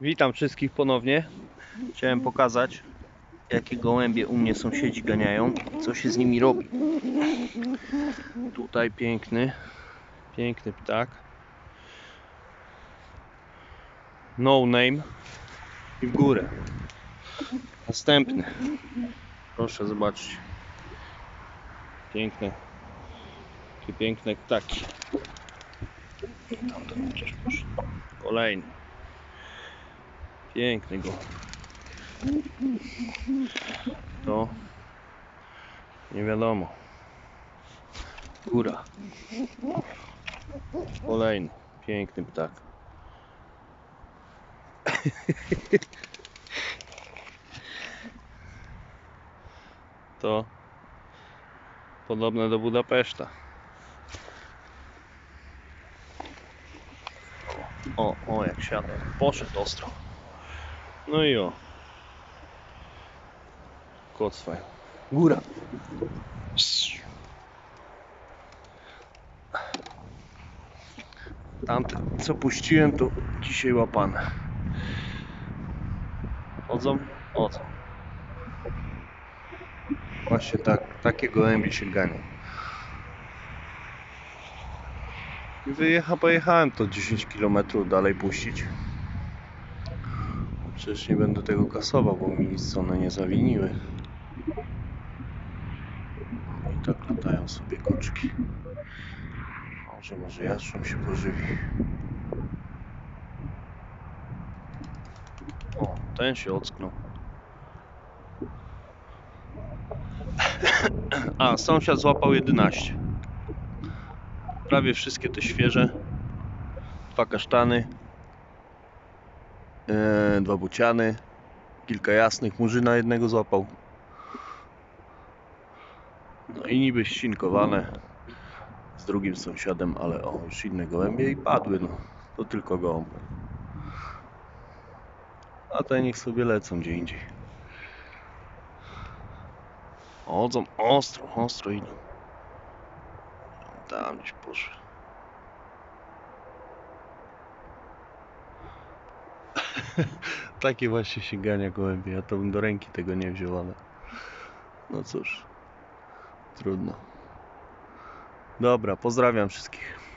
Witam wszystkich ponownie. Chciałem pokazać, jakie gołębie u mnie sąsiedzi ganiają, co się z nimi robi. Tutaj piękny, piękny ptak. No name i w górę. Następny. Proszę zobaczyć. Piękne. Takie piękne ptaki. Kolejny. Piękny go. To nie wiadomo. Góra. Kolejny. Piękny ptak. To podobne do Budapeszta. O, o jak siada. Poszedł ostro. No i o. Kocfaj. Góra. Tamte, co puściłem, to dzisiaj łapane. Chodzą? Chodzą. Właśnie tak, takie gołębie się ganią. I wyjecha, pojechałem to 10 km dalej puścić. Przecież nie będę tego kasował, bo mi nic one nie zawiniły. I tak latają sobie koczki. Może, może jastrząb się pożywi. O, ten się ocknął. A, sąsiad złapał 11. Prawie wszystkie te świeże. Dwa kasztany. Eee, dwa buciany. Kilka jasnych. Murzyna jednego złapał. No i niby ścinkowane z drugim sąsiadem, ale o, już inne gołębie i padły, no. To tylko gołąb. A te niech sobie lecą gdzie indziej. Chodzą ostro, ostro idą. Tam gdzieś poszły. Takie właśnie sięgania gołębie. Ja to bym do ręki tego nie wziął, ale no cóż, trudno. Dobra, pozdrawiam wszystkich.